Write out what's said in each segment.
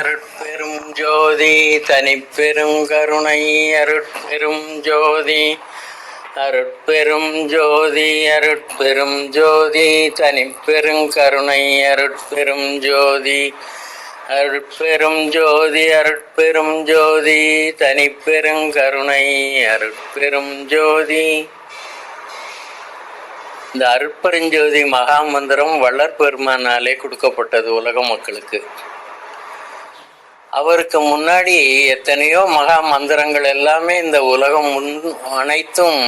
அருட்பெரும் ஜோதி தனிப்பெரும் கருணை அருட்பெரும் ஜோதி. அருட்பெரும் ஜோதி அருட்பெரும் ஜோதி தனிப்பெரும் கருணை அருட்பெரும் ஜோதி. அருட்பெரும் ஜோதி அருட்பெரும் ஜோதி தனிப்பெரும் கருணை அருட்பெரும் ஜோதி. இந்த அருட்பெருஞ்சோதி மகாமந்திரம் வளர்பெருமானாலே கொடுக்கப்பட்டது உலக மக்களுக்கு. அவருக்கு முன்னாடி எத்தனையோ மகா மந்திரங்கள் எல்லாமே இந்த உலகம் முன் அனைத்தும்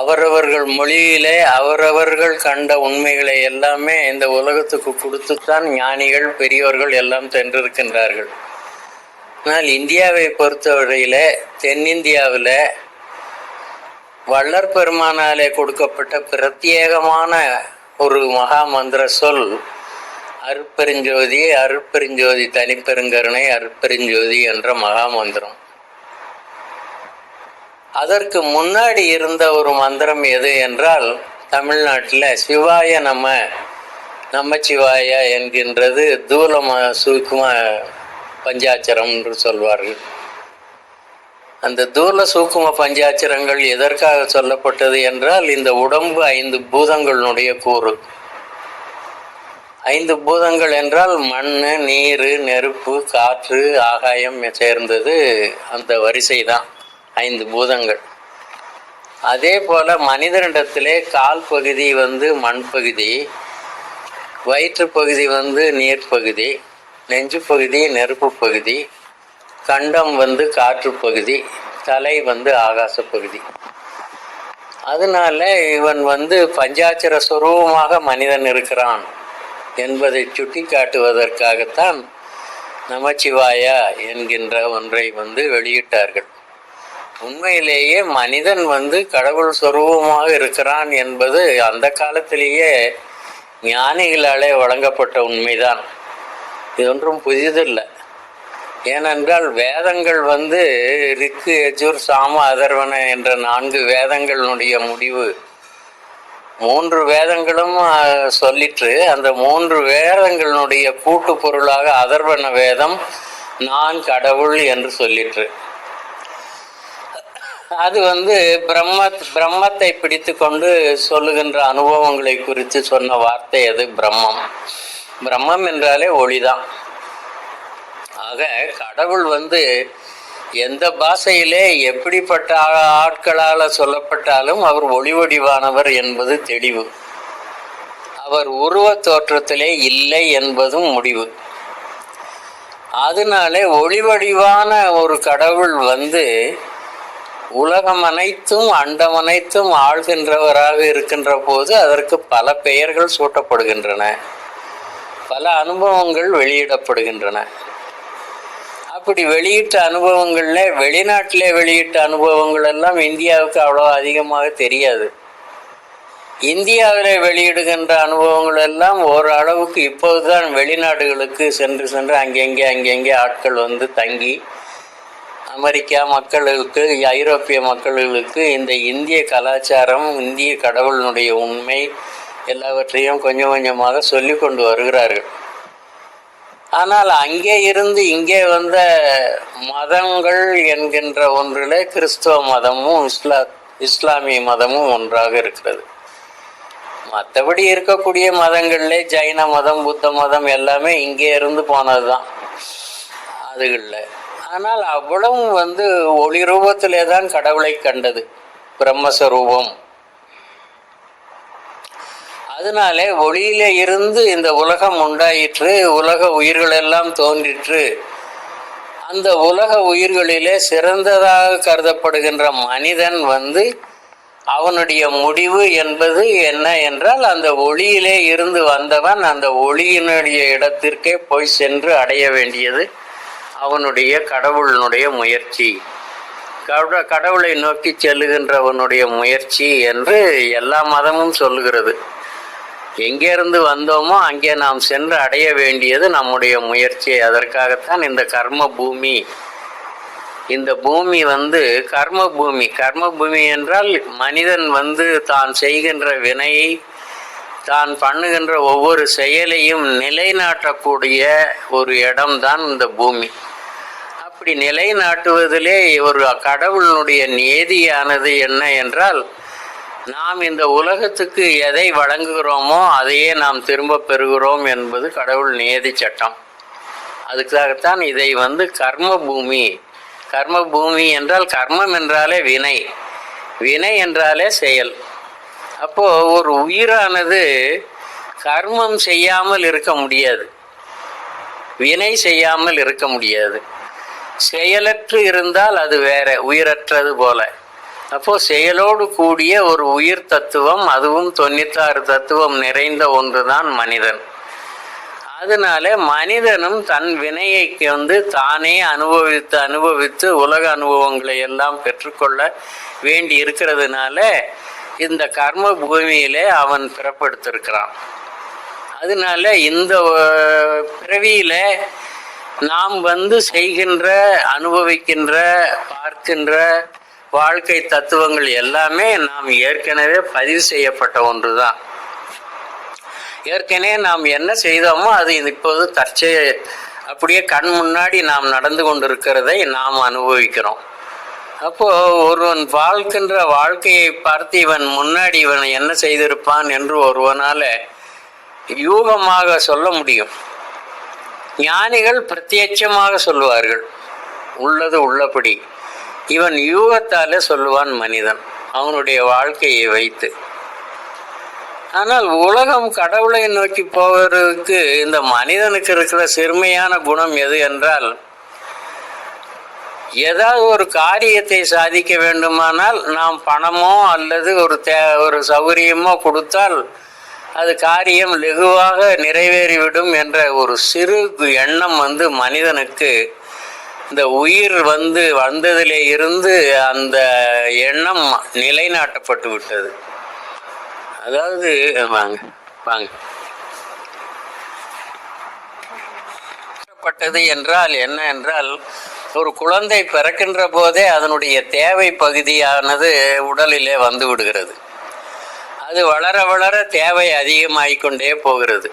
அவரவர்கள் மொழியிலே அவரவர்கள் கண்ட உண்மைகளை எல்லாமே இந்த உலகத்துக்கு கொடுத்துத்தான் ஞானிகள் பெரியோர்கள் எல்லாம் சென்றிருக்கின்றார்கள். ஆனால் இந்தியாவை பொறுத்தவரையில் தென்னிந்தியாவில் வள்ளற் பெருமானாலே கொடுக்கப்பட்ட பிரத்யேகமான ஒரு மகா மந்திர சொல் அருட்பெருஞ்சோதி அருட்பெருஞ்சோதி தனிப்பெருங்கருணை அருட்பெருஞ்சோதி என்ற மகா மந்திரம் அதற்கு முன்னாடி இருந்த ஒரு மந்திரம் எது என்றால் தமிழ்நாட்டில் சிவாய நம்ம நமச்சிவாய என்கின்றது தூலம சூக்கும பஞ்சாச்சரம் என்று சொல்வார்கள். அந்த தூல சூக்கும பஞ்சாச்சரங்கள் எதற்காக சொல்லப்பட்டது என்றால் இந்த உடம்பு ஐந்து பூதங்களுடைய கூறு. ஐந்து பூதங்கள் என்றால் மண் நீர் நெருப்பு காற்று ஆகாயம் சேர்ந்தது அந்த வரிசை தான் ஐந்து பூதங்கள். அதே போல் மனிதனிடத்திலே கால் பகுதி வந்து மண் பகுதி வயிற்று பகுதி வந்து நீர் பகுதி நெஞ்சு பகுதி நெருப்பு பகுதி கண்டம் வந்து காற்று பகுதி தலை வந்து ஆகாச பகுதி. அதனால இவன் வந்து பஞ்சாட்சர சுரூபமாக மனிதன் இருக்கிறான். என்பதை சுட்டிக்காட்டுவதற்காகத்தான் நமச்சிவாயா என்கின்ற ஒன்றை வந்து வெளியிட்டார்கள். உண்மையிலேயே மனிதன் வந்து கடவுள் சொரூபமாக இருக்கிறான் என்பது அந்த காலத்திலேயே ஞானிகளாலே வழங்கப்பட்ட உண்மைதான். இது ஒன்றும் புதிதில்லை. ஏனென்றால் வேதங்கள் வந்து ரிக்கு எஜூர் சாம அதர்வன என்ற நான்கு வேதங்களுடைய முடிவு மூன்று வேதங்களும் சொல்லிற்று. அந்த மூன்று வேதங்களுடைய கூட்டு பொருளாக அதர்வன வேதம் நான் கடவுள் என்று சொல்லிற்று. அது வந்து பிரம்ம பிரம்மத்தை பிடித்து கொண்டு சொல்லுகின்ற அனுபவங்களை குறித்து சொன்ன வார்த்தை அது பிரம்மம். பிரம்மம் என்றாலே ஒளிதான். ஆக கடவுள் வந்து எந்த பாஷையிலே எப்படிப்பட்ட ஆட்களால் சொல்லப்பட்டாலும் அவர் ஒளிவடிவானவர் என்பது தெளிவு. அவர் உருவத் தோற்றத்திலே இல்லை என்பதும் முடிவு. அதனாலே ஒளிவடிவான ஒரு கடவுள் வந்து உலகம் அனைத்தும் அண்டம் அனைத்தும் ஆள்கின்றவராக இருக்கின்ற போது அதற்கு பல பெயர்கள் சூட்டப்படுகின்றன. பல அனுபவங்கள் வெளியிடப்படுகின்றன. அப்படி வெளியிட்ட அனுபவங்கள்ல வெளிநாட்டிலே வெளியிட்ட அனுபவங்கள் எல்லாம் இந்தியாவுக்கு அவ்வளோ அதிகமாக தெரியாது. இந்தியாவில் வெளியிடுகின்ற அனுபவங்கள் எல்லாம் ஓரளவுக்கு இப்போதுதான் வெளிநாடுகளுக்கு சென்று சென்று அங்கெங்கே அங்கெங்கே ஆட்கள் வந்து தங்கி அமெரிக்கா மக்களுக்கு ஐரோப்பிய மக்களுக்கு இந்த இந்திய கலாச்சாரம் இந்திய கடவுளினுடைய உண்மை எல்லாவற்றையும் கொஞ்சம் கொஞ்சமாக சொல்லி கொண்டு வருகிறார்கள். ஆனால் அங்கே இருந்து இங்கே வந்த மதங்கள் என்கின்ற ஒன்றிலே கிறிஸ்துவ மதமும் இஸ்லா இஸ்லாமிய மதமும் ஒன்றாக இருக்கிறது. மற்றபடி இருக்கக்கூடிய மதங்கள்லே ஜைன மதம் புத்த மதம் எல்லாமே இங்கே இருந்து போனது தான் அதுகளில். ஆனால் அவ்வளவும் வந்து ஒளி ரூபத்திலே தான் கடவுளை கண்டது. பிரம்மஸ்வரூபம் அதனாலே ஒளியிலே இருந்து இந்த உலகம் உண்டாயிற்று உலக உயிர்கள் எல்லாம் தோன்றிற்று. அந்த உலக உயிர்களிலே சிறந்ததாக கருதப்படுகின்ற மனிதன் வந்து அவனுடைய முடிவு என்பது என்ன என்றால் அந்த ஒளியிலே இருந்து வந்தவன் அந்த ஒளியினுடைய இடத்திற்கே போய் சென்று அடைய வேண்டியது அவனுடைய கடவுளினுடைய முயற்சி. கட- கடவுளை நோக்கி செல்லுகின்றவனுடைய முயற்சி என்று எல்லா மதமும் சொல்லுகிறது. எங்கேருந்து வந்தோமோ அங்கே நாம் சென்று அடைய வேண்டியது நம்முடைய முயற்சி அதற்காகத்தான் இந்த கர்ம பூமி இந்த பூமி வந்து கர்ம பூமி கர்ம பூமி என்றால் மனிதன் வந்து தான் செய்கின்ற வினையை தான் பண்ணுகின்ற ஒவ்வொரு செயலையும் நிலைநாட்டக்கூடிய ஒரு இடம்தான் இந்த பூமி. அப்படி நிலைநாட்டுவதிலே ஒரு கடவுளினுடைய நியதியானது என்ன என்றால் நாம் இந்த உலகத்துக்கு எதை வழங்குகிறோமோ அதையே நாம் திரும்ப பெறுகிறோம் என்பது கடவுள் நியதி சட்டம். அதுக்காகத்தான் இதை வந்து கர்ம பூமி கர்ம பூமி என்றால் கர்மம் என்றாலே வினை வினை என்றாலே செயல். அப்போது ஒரு உயிரானது கர்மம் செய்யாமல் இருக்க முடியாது வினை செய்யாமல் இருக்க முடியாது. செயலற்று இருந்தால் அது வேற உயிரற்றது போல. அப்போ செயலோடு கூடிய ஒரு உயிர் தத்துவம் அதுவும் தொண்ணூத்தாறு தத்துவம் நிறைந்த ஒன்றுதான் மனிதன். அதனால மனிதனும் தன் வினையை வந்து தானே அனுபவித்து அனுபவித்து உலக அனுபவங்களை எல்லாம் பெற்றுக்கொள்ள வேண்டி இருக்கிறதுனால இந்த கர்ம பூமியிலே அவன் பிறப்படுத்திருக்கிறான். அதனால இந்த பிறவியில நாம் வந்து செய்கின்ற அனுபவிக்கின்ற பார்க்கின்ற வாழ்க்கை தத்துவங்கள் எல்லாமே நாம் ஏற்கனவே பதிவு செய்யப்பட்ட ஒன்று தான் ஏற்கனவே நாம் என்ன செய்தோமோ அது இப்போது தற்செய அப்படியே கண் முன்னாடி நாம் நடந்து கொண்டிருக்கிறதை நாம் அனுபவிக்கிறோம். அப்போ ஒருவன் வாழ்க்கின்ற வாழ்க்கையை பார்த்து இவன் முன்னாடி இவன் என்ன செய்திருப்பான் என்று ஒருவனால யூகமாக சொல்ல முடியும். ஞானிகள் பிரத்யட்சமாக சொல்லுவார்கள் உள்ளது உள்ளபடி. இவன் யூகத்தாலே சொல்லுவான் மனிதன் அவனுடைய வாழ்க்கையை வைத்து. ஆனால் உலகம் கடவுளை நோக்கி போவதற்கு இந்த மனிதனுக்கு இருக்கிற சிறுமையான குணம் எது என்றால் ஏதாவது ஒரு காரியத்தை சாதிக்க வேண்டுமானால் நாம் பணமோ அல்லது ஒரு தே ஒரு சௌகரியமோ கொடுத்தால் அது காரியம் லெகுவாக நிறைவேறிவிடும் என்ற ஒரு சிறு எண்ணம் வந்து மனிதனுக்கு இந்த உயிர் வந்து வந்ததிலே இருந்து அந்த எண்ணம் நிலைநாட்டப்பட்டு விட்டது. அதாவது வாங்க வாங்க. பட்டது என்றால் என்ன என்றால் ஒரு குழந்தை பிறக்கின்ற போதே அதனுடைய தேவை பகுதியானது உடலிலே வந்து விடுகிறது. அது வளர வளர தேவை அதிகமாகிக்கொண்டே போகிறது.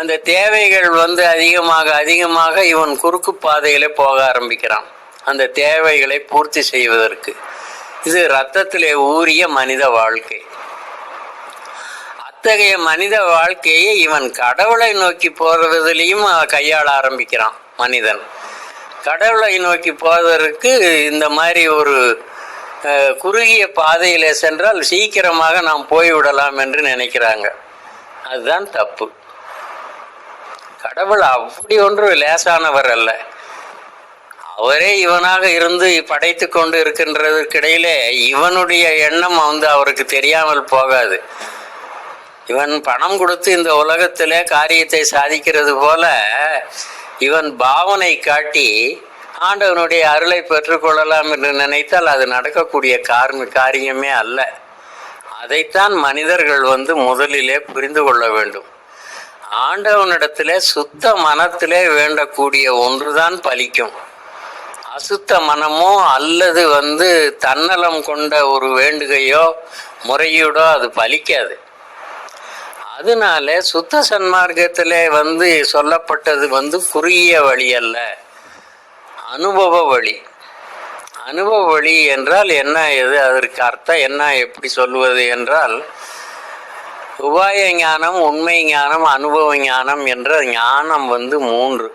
அந்த தேவைகள் வந்து அதிகமாக அதிகமாக இவன் குறுக்கு பாதையிலே போக ஆரம்பிக்கிறான். அந்த தேவைகளை பூர்த்தி செய்வதற்கு. இது ரத்தத்திலே ஊறிய மனித வாழ்க்கை. அத்தகைய மனித வாழ்க்கையை இவன் கடவுளை நோக்கி போறதிலையும் கையாள ஆரம்பிக்கிறான் மனிதன். கடவுளை நோக்கி போவதற்கு இந்த மாதிரி ஒரு குறுகிய பாதையிலே சென்றால் சீக்கிரமாக நாம் போய்விடலாம் என்று நினைக்கிறாங்க. அதுதான் தப்பு. கடவுள் அப்படி ஒன்று லேசானவர் அல்ல. அவரே இவனாக இருந்து படைத்து கொண்டு இருக்கின்றதற்கிடையிலே இவனுடைய எண்ணம் வந்து அவருக்கு தெரியாமல் போகாது. இவன் பணம் கொடுத்து இந்த உலகத்திலே காரியத்தை சாதிக்கிறது போல இவன் பாவனை காட்டி ஆண்டவனுடைய அருளை பெற்றுக்கொள்ளலாம் என்று நினைத்தால் அது நடக்கக்கூடிய கார்மி காரியமே அல்ல. அதைத்தான் மனிதர்கள் வந்து முதலிலே புரிந்து கொள்ள வேண்டும். ஆண்டவனிடத்துல சுத்த மனத்திலே வேண்டக்கூடிய ஒன்றுதான் பலிக்கும். அசுத்த மனமோ அல்லது வந்து தன்னலம் கொண்ட ஒரு வேண்டுகையோ முறையீடோ அது பலிக்காது. அதனால சுத்த சன்மார்க்கத்தில் வந்து சொல்லப்பட்டது வந்து குறுகிய வழி அல்ல அனுபவ வழி. அனுபவ வழி என்றால் என்ன எது அதற்கு அர்த்தம் என்ன எப்படி சொல்வது என்றால் உபாய ஞானம் உண்மை ஞானம் அனுபவ ஞானம் என்ற ஞானம் வந்து மூன்று.